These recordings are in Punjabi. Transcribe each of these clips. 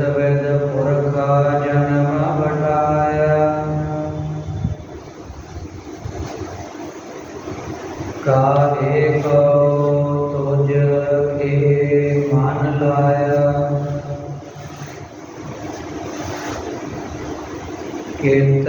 ਸਵੇਦ ਪੁਰਖਾ ਜਨਮ ਬਟਾਇਆ ਕਾਹੇ ਕੋ ਤੁਝ ਕੇ ਮਨ ਲਾਇਆ। ਕਿਤ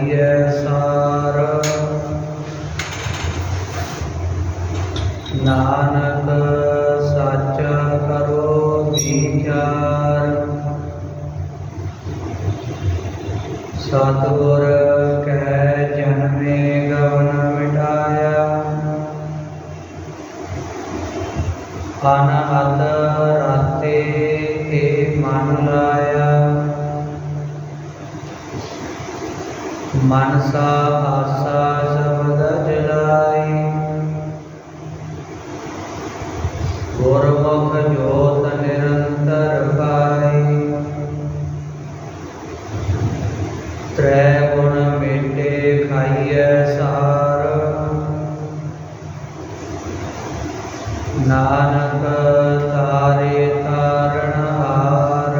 ਦੰਤਾਂ ਸਾਰ। ਨਾਨਕ ਸੱਚ ਕਰੋ ਵਿਚਾਰ। ਸਤਿਗੁਰ ਕੈ ਜਨਮੇ ਗਵਨ ਮਿਟਾਇਆ। ਅਨਹਦ ਰਾਤੇ ਤੇ ਮਨ ਲਾਇਆ। ਮਨਸਾ ਆਸਾ ਸ਼ਬਦ ਜਲਾਈ। ਗੁਰਮੁਖ ਜੋਤ ਨਿਰੰਤਰ ਪਾਈ। ਤ੍ਰੈ ਗੁਣ ਮੇਟੇ ਖਾਈਐ ਸਾਰ। ਨਾਨਕ ਤਾਰੇ ਤਾਰਨ ਹਾਰ।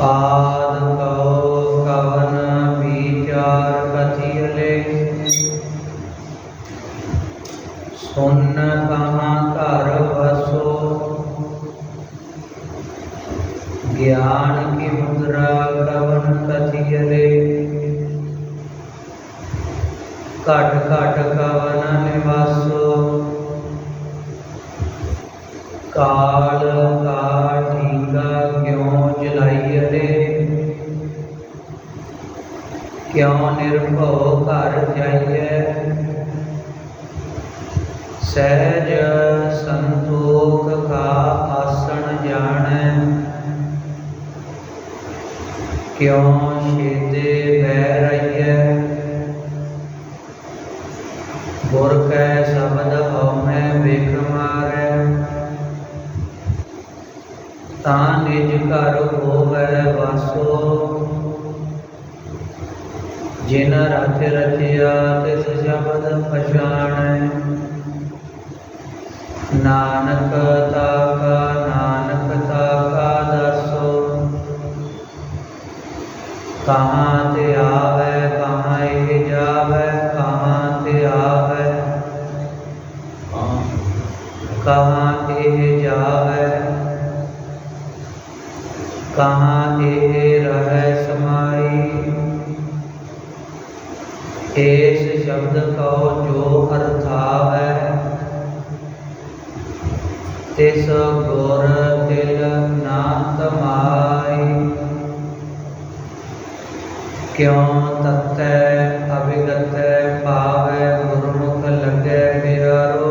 ਆਦ सुन्नतमकरवसो। ज्ञान की मुद्रा कवन कथियले कट कट कवन निवासो काल का ठीका क्यों जलाइयले क्यों निर्भव कर जाइए सहज संतोख का आसन जान क्यों शेदे बैर कहाँ ते आवे, कहाँ ये जावे, कहाँ ते आवे? कहाँ ते जावे? कहाँ ते रहे समाई? इस शब्द को जो अर्थ अर्थावे तिस गोर तिल नाथ मा ਕਿਉ ਤਤੈ ਅਵਿਗਤੈ ਪਾਵੈ ਗੁਰਮੁਖ ਲੱਗੈ ਪਿਆਰੋ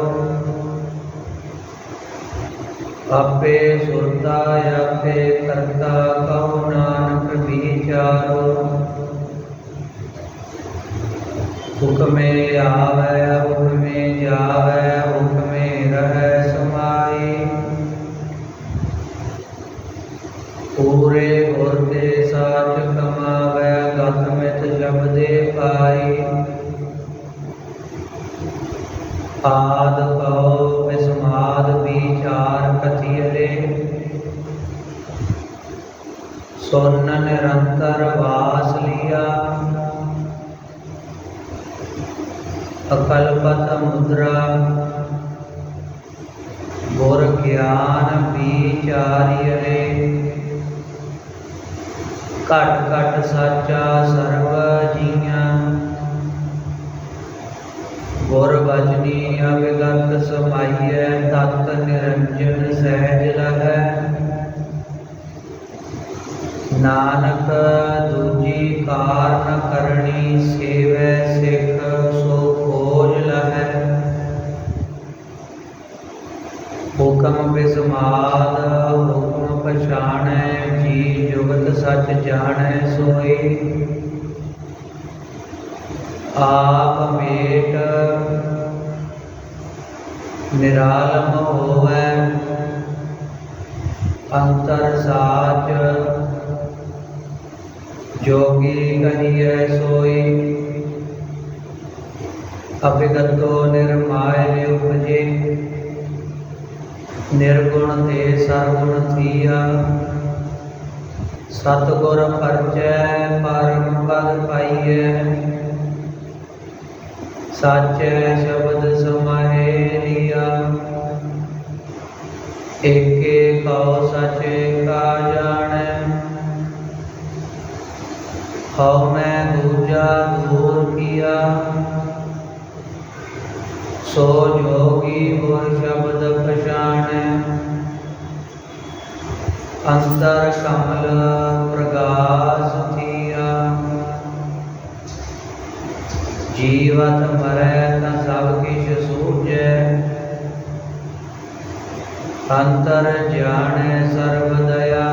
ਆਪੇ ਸੁਰਤਾ ਆਪੇ ਕਰਤਾ ਕਉ ਨਾਨਕ ਵਿਚਾਰੋ ਹੁਕਮੇ ਆਵੈ ਹੁਕਮੇ ਜਾਵੈ ਘਟ ਘਟ ਸਾਚਾ ਸਰਬ ਜੀਆਂ ਗੁਰ ਬਚਨੀ ਅਵਿਗਤ ਸਮਾਈਐ ਤਤ ਨਿਰੰਜਨ ਸਹਿਜ ਲਹੈ ਨਾਨਕ ਦੂਜੀ ਕਾਰਨ ਕਰਨੀ ਵਟ ਜਾਣੈ ਸੋਈ ਆਪ ਮੇਟ ਨਿਰਾਲਮ ਹੋਵੇ। ਅੰਤਰ ਸਾਚ ਜੋਗੀ ਕਹੀਐ ਸੋਈ। ਅਭਿਗਤੋ ਨਿਰਮਾਇ ਉਪਜੇ। ਨਿਰਗੁਣ ਤੇ ਸਰਗੁਣ ਥੀਆ। ਸਤਿਗੁਰ ਪਰਚੈ ਪਰਮ ਪਦ ਪਾਈਐ। ਸਾਚੈ ਸ਼ਬਦ ਸਮਾਏ ਲਿਆ। ਏਕੇ ਕਉ ਸਚੇ ਕਾ ਜਾਣੈ। ਹਉ ਮੈਂ ਦੂਜਾ ਦੂਰ ਕੀਆ। ਸੋ ਜੋਗੀ ਗੁਰ ਸ਼ਬਦ ਪਛਾਣੈ। अंतर कमल प्रकाश थिया जीवत मरैत सब किश सूज। अंतर जाने सर्वदया।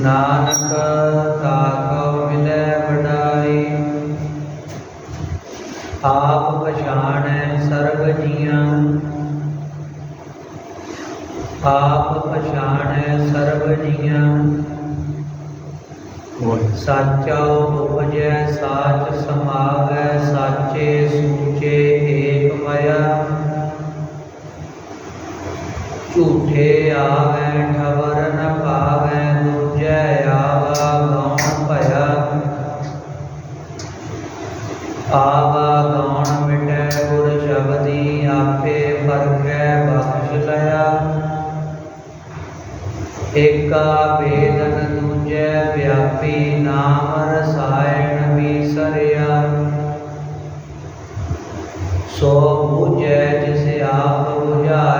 नान ਸਾਚਾ ਉਪਜੈ ਸਾਚ ਸਮਾਵੈ ਸਾਚੇ ਸੂਚੇ ਏਕ ਮਇਆ ਝੂਠੇ ਆਵੈ ਠਵਰ ਨ ਪਾਵੈ ਸੋ ਬੁਝੈ ਜਿਸ ਆਪ ਬੁਝਾਏ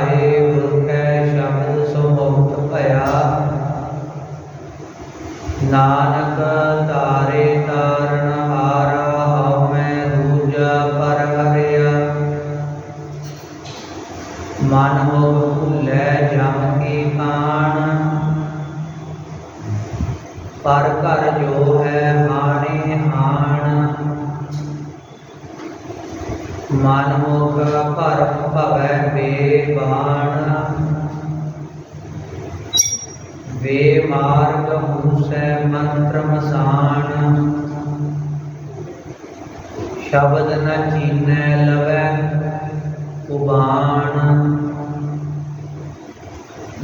ਮਨ ਮੁਖ ਭਰ ਭਵੈ ਬੇਬਾਣ ਵੇ ਮਾਰਗ ਮੂਸੈ ਮੰਤਰ ਮਸਾਨ ਸ਼ਬਦ ਨ ਚੀਨੈ ਲਵੈ ਉਬਾਣ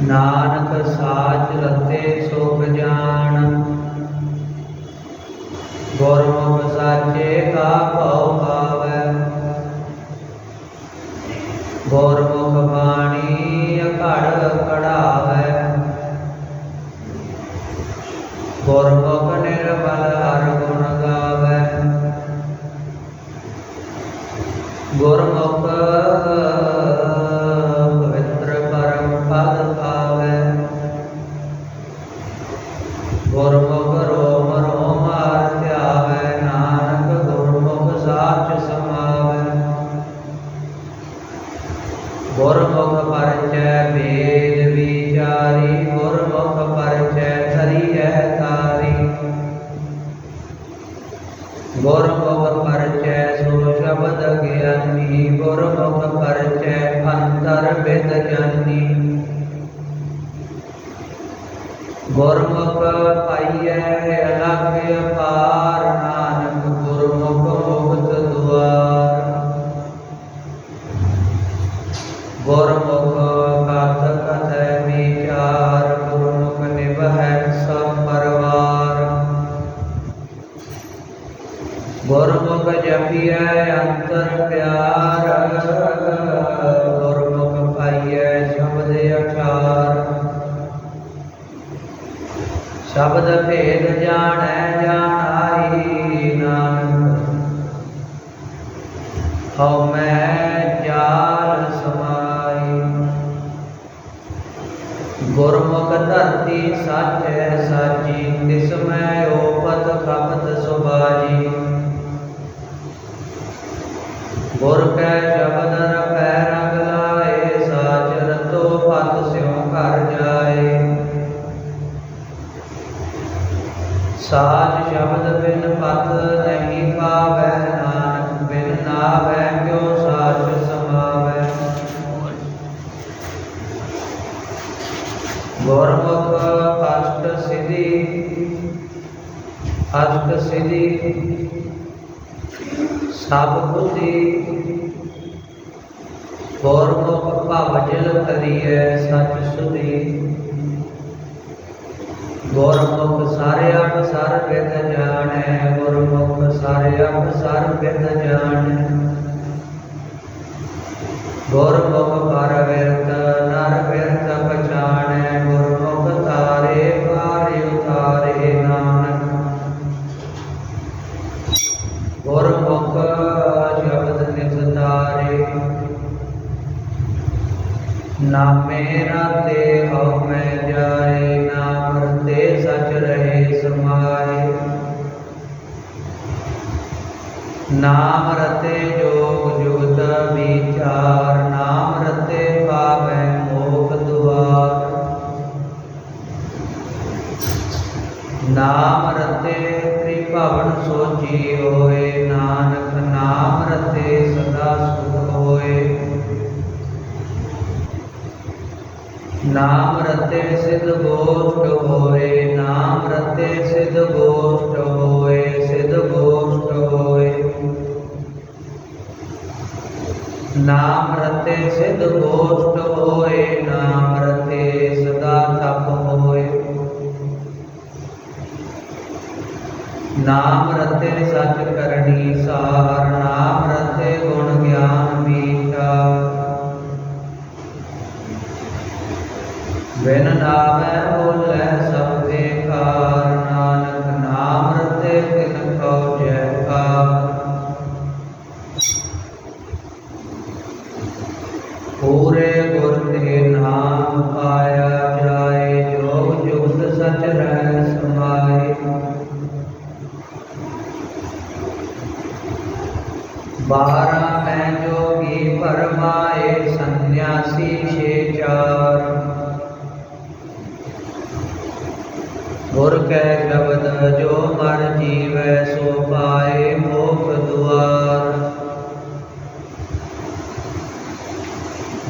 ਨਾਨਕ ਸਾਚ ਰਤੇ ਸੁਖ ਜਾਣ ਗੁਰਮੁਖ ਸਾਚੇ ਕਾ ਭਉ ਗੁਰਮੁਖ ਰੋਮ ਰੋਮ ਹਰਿ ਧਿਆਵੈ ਨਾਨਕ ਗੁਰਮੁਖ ਸਾਚ ਸਮਾਵੈ ਗੁਰਮੁਖ ਪਰਚੈ ਵੇਦ ਵਿਚਾਰੀ ਗੁਰਮੁਖ ਪਰਚੈ ਧਰੀਐ ਤਾਰੀ ਗੁਰਮੁਖ ਪਰਚੈ ਸੋ ਸ਼ਬਦ ਗਿਆਨੀ ਗੁਰਮੁਖ ਪਰਚੈ ਅੰਤਰ ਬਿਦ ਜਾਨੀ ਗੁਰਮੁਖ है अल्लाह के अब्बा ਸ਼ਬਦ ਭੇਦ ਜਾਣੈ ਜਾਣਾਈ ਨਾਨਕ। ਹਉ ਮੈਂ ਜਾਲ ਸਮਾਈ। ਗੁਰਮੁਖ ਧਰਤੀ ਸਾਚੈ ਸਾਚੀ, ਤਿਸ ਮੈਂ ਓਪਤ ਖਪਤ ਸੁਭਾਜੀ। ਗੁਰ ਕੈ ਸਭ ਬੁੱਧੀ ਗੁਰਮੁਖ ਭਵ ਜਲ ਕਰੀਐ ਸਚ ਸੁਧੀ ਗੁਰਮੁਖ ਸਾਰੇ ਅਪ ਸਰ ਵਿਦ ਜਾਣੈ ਗੁਰਮੁਖ ਸਾਰੇ ਅਪ ਸਰ ਵਿਦ ਜਾਣੈ ਗੁਰਮੁਖ ਪਰ ਮੇਰਾ ਤੇ ਹਉ ਮੈਂ ਜਾਏ ਨਾਮ ਰਤੇ ਸਚ ਰਹੇ ਸਮਾਏ। ਨਾਮ ਰਤੇ ਜੋਗ ਜੁਗਤ ਵਿਚਾਰ, ਨਾਮ ਰਤੇ ਪਾਵੈ ਮੋਖ ਦੁਆਰ। ਨਾਮ ਰਤੇ ਤ੍ਰਿਭਵਨ ਸੋਚੀ ਹੋਏ, ਨਾਨਕ ਨਾਮ ਰਤੇ ਸਦਾ ਸੁਖ ਹੋਏ। नाम रते सिद्ध गोष्ठ होए, नाम रते सिद्ध गोष्ठ होए, सिद्ध गोष्ठ होए। नाम रते सिद्ध गोष्ठ होए, नाम रते सदा तप होए। नाम रते सच करणी सा नाम बोल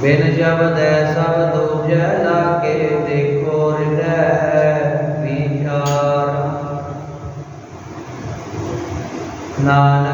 ਬਿਨ ਜਬਦੈ ਸਭ ਦੂਜੈ ਲਾਗੇ ਦੇਖੋ ਹਿਰਦੈ ਵਿਚਾਰ। ਨਾਨਕ